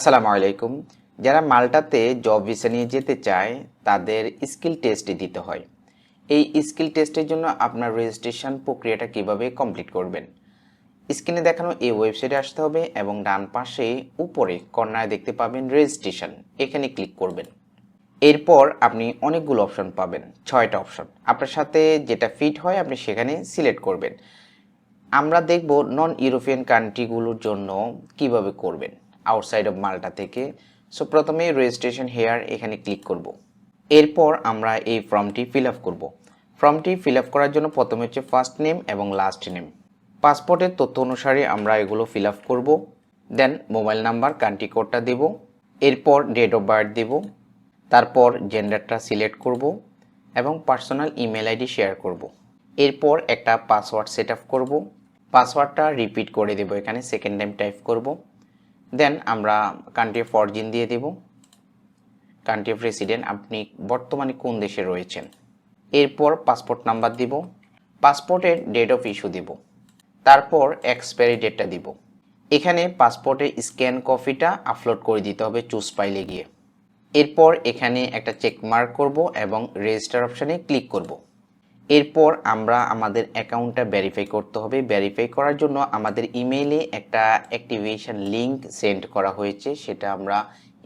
আসসালামু আলাইকুম। যারা মাল্টাতে জব ভিসা নিয়ে যেতে চায়, তাদের স্কিল টেস্ট দিতে হয়। এই স্কিল টেস্টের জন্য আপনার রেজিস্ট্রেশন প্রক্রিয়াটা কীভাবে কমপ্লিট করবেন? স্ক্রিনে দেখানো এই ওয়েবসাইটে আসতে হবে এবং ডান পাশে উপরে কর্নারে দেখতে পাবেন রেজিস্ট্রেশন এখানে ক্লিক করবেন। এরপর আপনি অনেকগুলো অপশন পাবেন, ছয়টা অপশন আপনার সাথে যেটা ফিট হয়, আপনি সেখানে সিলেক্ট করবেন। আমরা দেখব নন ইউরোপিয়ান কান্ট্রিগুলোর জন্য কীভাবে করবেন। আউটসাইড অফ মাল্টা থেকে। সো প্রথমে রেজিস্ট্রেশন হেয়ার এখানে ক্লিক করব। এরপর আমরা এই ফর্মটি ফিল আপ করব। ফর্মটি ফিল আপ করার জন্য প্রথমে হচ্ছে ফার্স্ট নেম এবং লাস্ট নেম পাসপোর্টের তথ্য অনুসারে আমরা এগুলো ফিল আপ করব। দেন মোবাইল নাম্বার কান্ট্রি কোডটা দেব। এরপর ডেট অফ বার্থ দেব। তারপর জেন্ডারটা সিলেক্ট করব এবং পার্সোনাল ইমেল আইডি শেয়ার করব। এরপর একটা পাসওয়ার্ড সেট আপ করব। পাসওয়ার্ডটা রিপিট করে দেব। এখানে সেকেন্ড টাইম টাইপ করব। দেন আমরা কান্ট্রি অফ অরিজিন দিয়ে দেব। কান্ট্রি অফ রেসিডেন্ট আপনি বর্তমানে কোন দেশে রয়েছেন? এরপর পাসপোর্ট নাম্বার দিব। পাসপোর্টের ডেট অফ ইস্যু দিব। তারপর এক্সপায়ারি ডেটটা দিব। এখানে পাসপোর্টের স্ক্যান কপিটা আপলোড করে দিতে হবে চুজ ফাইলে গিয়ে। এরপর এখানে একটা চেক মার্ক করব এবং রেজিস্টার অপশানে ক্লিক করব। এরপর আমরা আমাদের অ্যাকাউন্টটা ভেরিফাই করতে হবে। ভেরিফাই করার জন্য আমাদের ইমেইলে একটা অ্যাক্টিভেশন লিংক সেন্ড করা হয়েছে, সেটা আমরা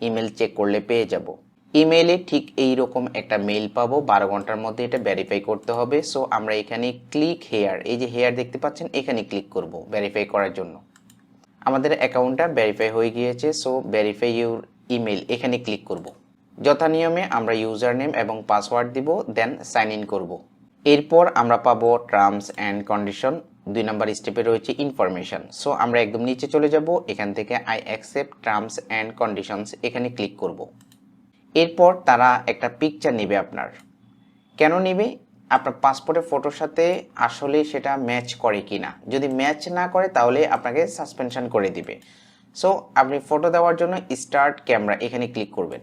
ইমেল চেক করলে পেয়ে যাব। ইমেইলে ঠিক এই রকম একটা মেইল পাবো, বারো ঘণ্টার মধ্যে এটা ভেরিফাই করতে হবে। সো আমরা এখানে ক্লিক হেয়ার এই যে হেয়ার দেখতে পাচ্ছেন, এখানে ক্লিক করব ভেরিফাই করার জন্য। আমাদের অ্যাকাউন্টটা ভেরিফাই হয়ে গিয়েছে সো ভেরিফাই ইউর ইমেল এখানে ক্লিক করব। যথা নিয়মে আমরা ইউজার নেম এবং পাসওয়ার্ড দিব দেন সাইন ইন করব। এরপর আমরা পাবো টার্মস অ্যান্ড কন্ডিশন দুই নম্বর স্টেপে রয়েছে ইনফরমেশন সো আমরা একদম নিচে চলে যাব। এখান থেকে I accept terms and conditions এখানে ক্লিক করব। এরপর তারা একটা পিকচার নেবে আপনার। কেন নেবে? আপনার পাসপোর্টের ফটোর সাথে আসলে সেটা ম্যাচ করে কি না যদি ম্যাচ না করে, তাহলে আপনাকে সাসপেনশন করে দিবে। সো আপনি ফটো দেওয়ার জন্য স্টার্ট ক্যামেরা এখানে ক্লিক করবেন।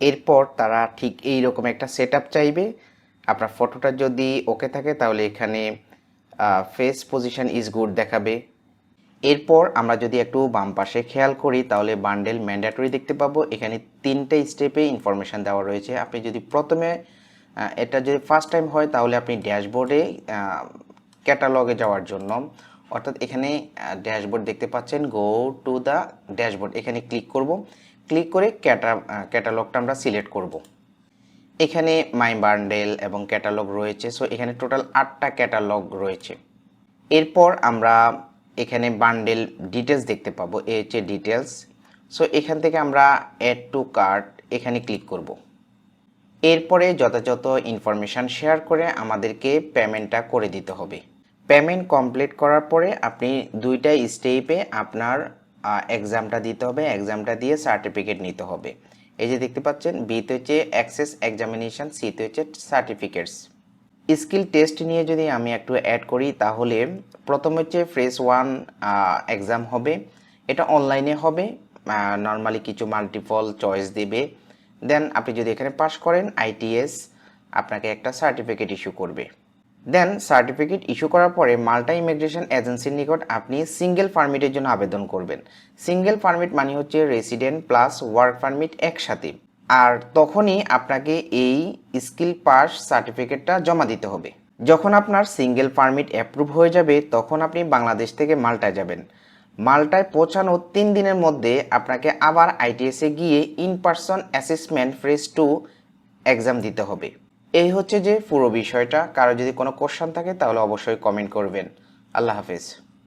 এরপর তারা ঠিক এই রকম একটা সেট চাইবে। আপনার ফটোটা যদি ওকে থাকে, তাহলে এখানে ফেস পজিশন ইজ গুড দেখাবে। এরপর আমরা যদি একটু বাম পাশে খেয়াল করি, তাহলে বান্ডেল ম্যান্ডেটরি দেখতে পাবো। এখানে তিনটে স্টেপে ইনফরমেশান দেওয়া রয়েছে। আপনি যদি প্রথমে এটা যদি ফার্স্ট টাইম হয়, তাহলে আপনি ড্যাশবোর্ডে ক্যাটালগে যাওয়ার জন্য, অর্থাৎ এখানে ড্যাশবোর্ড দেখতে পাচ্ছেন গো টু দ্য ড্যাশবোর্ড এখানে ক্লিক করব। ক্লিক করে ক্যাটা ক্যাটালগটা আমরা সিলেক্ট করব। এখানে মাই বান্ডেল এবং ক্যাটালগ রয়েছে সো এখানে টোটাল আটটা ক্যাটালগ রয়েছে। এরপর আমরা এখানে বান্ডেল ডিটেলস দেখতে পাবো এ হচ্ছে ডিটেলস সো এখান থেকে আমরা অ্যাড টু কার্ট এখানে ক্লিক করব। এরপরে যথাযথ ইনফরমেশান শেয়ার করে আমাদেরকে পেমেন্টটা করে দিতে হবে। পেমেন্ট কমপ্লিট করার পরে আপনি দুইটা স্টেপে আপনার এক্সামটা দিতে হবে এক্সামটা দিয়ে সার্টিফিকেট নিতে হবে। এই যে দেখতে পাচ্ছেন বিতে হচ্ছে অ্যাক্সেস এক্সামিনেশন সিতে হচ্ছে সার্টিফিকেটস স্কিল টেস্ট নিয়ে যদি আমি একটু অ্যাড করি, তাহলে প্রথম হচ্ছে ফ্রেস ওয়ান এক্সাম হবে। এটা অনলাইনে হবে নর্মালি কিছু মাল্টিপল চয়েস দিবে। দেন আপনি যদি এখানে পাস করেন আইটিএস আপনাকে একটা সার্টিফিকেট ইস্যু করবে। দেন সার্টিফিকেট ইস্যু করার পরে মাল্টা ইমিগ্রেশন এজেন্সির নিকট আপনি সিঙ্গেল পারমিটের জন্য আবেদন করবেন। সিঙ্গেল পারমিট মানে হচ্ছে রেসিডেন্ট প্লাস ওয়ার্ক পারমিট একসাথে। আর তখনই আপনাকে এই স্কিল পাস সার্টিফিকেটটা জমা দিতে হবে। যখন আপনার সিঙ্গেল পারমিট অ্যাপ্রুভ হয়ে যাবে, তখন আপনি বাংলাদেশ থেকে মাল্টায় যাবেন। মাল্টায় পৌঁছানোর তিন দিনের মধ্যে আপনাকে আবার আইটিএসে গিয়ে in person assessment phase two exam দিতে হবে। এই হচ্ছে যে পুরো বিষয়টা। কারও যদি কোনো কোশ্চান থাকে তাহলে অবশ্যই কমেন্ট করবেন। আল্লাহ হাফিজ।